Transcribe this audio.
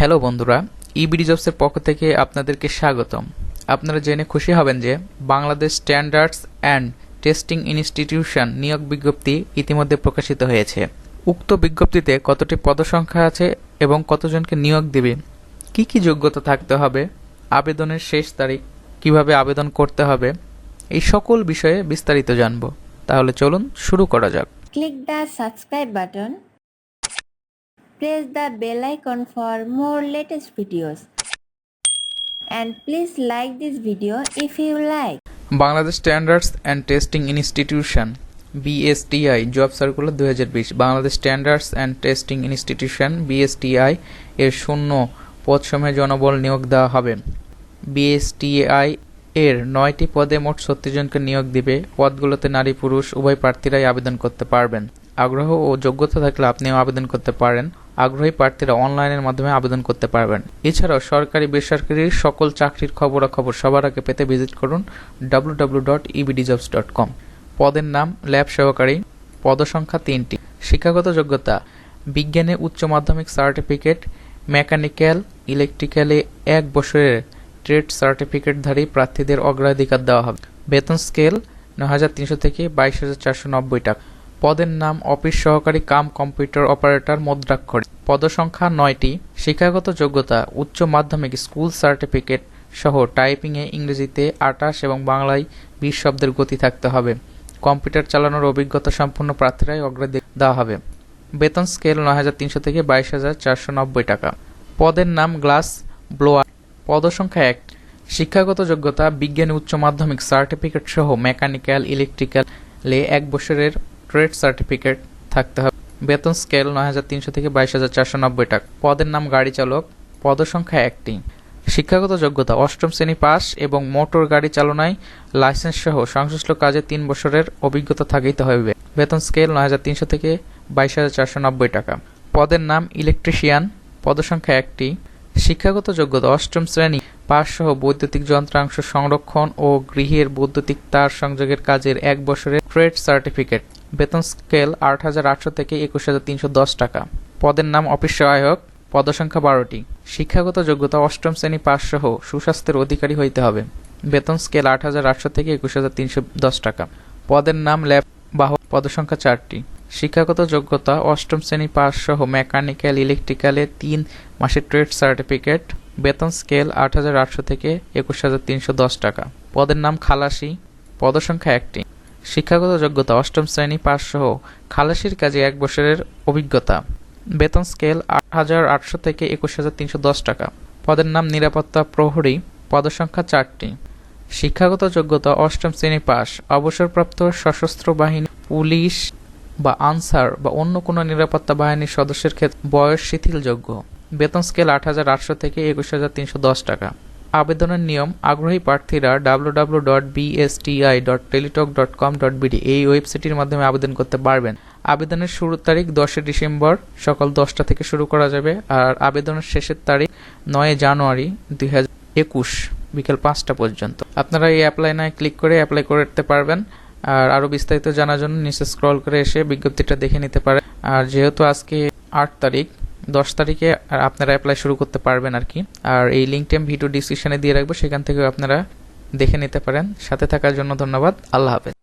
Hello বন্ধুরা EBD জবসের পক্ষ থেকে আপনাদেরকে স্বাগতম। আপনারা জেনে খুশি হবেন যে Bangladesh standards and testing institution নিয়োগ বিজ্ঞপ্তি ইতিমধ্যে প্রকাশিত হয়েছে। উক্ত বিজ্ঞপ্তিতে কতটি পদসংখ্যা আছে এবং কতজনকে নিয়োগ দেবে, কি কি যোগ্যতা থাকতে হবে, আবেদনের শেষ তারিখ, কীভাবে আবেদন করতে হবে, এই সকল বিষয়ে বিস্তারিত জানব। তাহলে চলুন শুরু করা যাক। Click the subscribe button. Press the bell icon for more latest videos. And please like this video if you like. Bangladesh standards and testing institution BSTI job circular দুই Bangladesh standards and testing institution BSTI এর শূন্য পদসমূহে জনবল নিয়োগ দেওয়া হবে। BSTI এর নয়টি পদে মোট ছত্রিশ জনকে নিয়োগ দিবে। পদগুলোতে নারী, পুরুষ, উভয় প্রার্থীরাই আবেদন করতে পারবেন। আগ্রহ ও যোগ্যতা থাকলে আপনিও আবেদন করতে পারেন। আগ্রহী প্রার্থীরা অনলাইনের মাধ্যমে আবেদন করতে পারবেন। এছাড়াও সরকারি, বেসরকারি সকল চাকরির খবরাখবর সবার আগে পেতে ভিজিট করুন www.ebdjobs.com পদের নাম, ল্যাব সহকারী, পদসংখ্যা তিনটি। শিক্ষাগত যোগ্যতা, বিজ্ঞানে উচ্চ মাধ্যমিক সার্টিফিকেট, মেকানিক্যাল, ইলেকট্রিক্যালে এক বছরের ট্রেড সার্টিফিকেটধারী প্রার্থীদের অগ্রাধিকার দেওয়া হবে। বেতন স্কেল, নয় হাজার তিনশো থেকে বাইশ হাজার চারশো নব্বই টাকা। পদের নাম, অফিস সহকারী, কাম কম্পিউটার অপারেটর, মুদ্রাক্ষর। পদসংখ্যা নয়টি, শিক্ষাগত যোগ্যতা, উচ্চ মাধ্যমিক স্কুল সার্টিফিকেট সহ টাইপিংয়ে ইংরেজিতে আটাশ এবং বাংলায় বিশ শব্দের গতি থাকতে হবে। কম্পিউটার চালানোর অভিজ্ঞতা সম্পন্ন প্রার্থীরাই অগ্রাধিকার দেওয়া হবে। বেতন স্কেল নয় হাজার তিনশো থেকে বাইশ হাজার চারশো নব্বই টাকা। পদের নাম গ্লাস ব্লোয়ার। পদসংখ্যা এক, শিক্ষাগত যোগ্যতা, বিজ্ঞানী উচ্চ মাধ্যমিক সার্টিফিকেট সহ মেকানিক্যাল, ইলেকট্রিক্যালে এক বছরের ট্রেড সার্টিফিকেট থাকতে হবে। বেতন স্কেল নয় হাজার তিনশো থেকে বাইশ হাজার চারশো নব্বই টাকা। পদের নাম গাড়ি চালক। পদসংখ্যা একটি। শিক্ষাগত যোগ্যতা অষ্টম শ্রেণি পাস এবং মোটর গাড়ি চালনায় লাইসেন্স সহ সংশ্লিষ্ট কাজে তিন বছরের অভিজ্ঞতা থাকিতে হবে বেতন স্কেল নয় হাজার তিনশো থেকে বাইশ হাজার চারশো নব্বই টাকা। পদের নাম ইলেকট্রিশিয়ান। পদসংখ্যা একটি। শিক্ষাগত যোগ্যতা অষ্টম শ্রেণি পাস সহ বৈদ্যুতিক যন্ত্রাংশ সংরক্ষণ ও গৃহের বৈদ্যুতিক তার সংযোগের কাজের এক বছরের ট্রেড সার্টিফিকেট। বেতন স্কেল আট হাজার আটশো থেকে একুশ হাজার তিনশো দশ টাকা। পদের নাম অফিস সহায়ক, পদসংখ্যা বারোটি। শিক্ষাগত যোগ্যতা অষ্টম শ্রেণি পাস সহ সুস্বাস্থ্যের অধিকারী হইতে হবে। বেতন স্কেল আট হাজার আটশো থেকে একুশ হাজার তিনশো দশ টাকা। পদের নাম ল্যাব বাহক, পদসংখ্যা চারটি। শিক্ষাগত যোগ্যতা অষ্টম শ্রেণি পাস সহ মেকানিক্যাল, ইলেকট্রিক্যালে তিন মাসের ট্রেড সার্টিফিকেট। বেতন স্কেল আট হাজার আটশো থেকে একুশ হাজার তিনশো দশ টাকা। পদের নাম খালাসি, পদসংখ্যা একটি। শিক্ষাগত যোগ্যতা, অষ্টম শ্রেণি পাস সহ খালাসির কাজে এক বছরের অভিজ্ঞতা। বেতন স্কেল আট হাজার আটশো থেকে একুশ হাজার তিনশো দশ টাকা। পদের নাম নিরাপত্তা প্রহরী, পদসংখ্যা চারটি। শিক্ষাগত যোগ্যতা, অষ্টম শ্রেণি পাস অবসরপ্রাপ্ত সশস্ত্র বাহিনী, পুলিশ বা আনসার বা অন্য কোনো নিরাপত্তা বাহিনীর সদস্যের ক্ষেত্রে বয়স শিথিলযোগ্য। বেতন স্কেল আট হাজার আটশো থেকে একুশ হাজার তিনশো দশ টাকা। আবেদনের নিয়ম, আগ্রহী প্রার্থীরা W dot BSTI dot Teletalk dot com dot BD এই ওয়েবসাইটের মাধ্যমে আবেদন করতে পারবেন। আবেদনের শুরুর তারিখ দশই ডিসেম্বর, সকাল দশটা থেকে শুরু করা যাবে, আর আবেদনের শেষের তারিখ নয় জানুয়ারি দুই একুশ, বিকেল পাঁচটা পর্যন্ত। আপনারা এই অ্যাপ্লাই নয় ক্লিক করে অ্যাপ্লাই করতে পারবেন, আর আরও বিস্তারিত জানার জন্য নিচে স্ক্রল করে এসে বিজ্ঞপ্তিটা দেখে নিতে পারেন। আর যেহেতু আজকে আট তারিখ দশ তারিখে আর আপনারা অ্যাপ্লাই শুরু করতে পারবেন আর কি। আর এই লিঙ্কটি আমি ভিডিও ডিসক্রিপশনে দিয়ে রাখব, সেখান থেকেও আপনারা দেখে নিতে পারেন। সাথে থাকার জন্য ধন্যবাদ। আল্লাহ হাফেজ।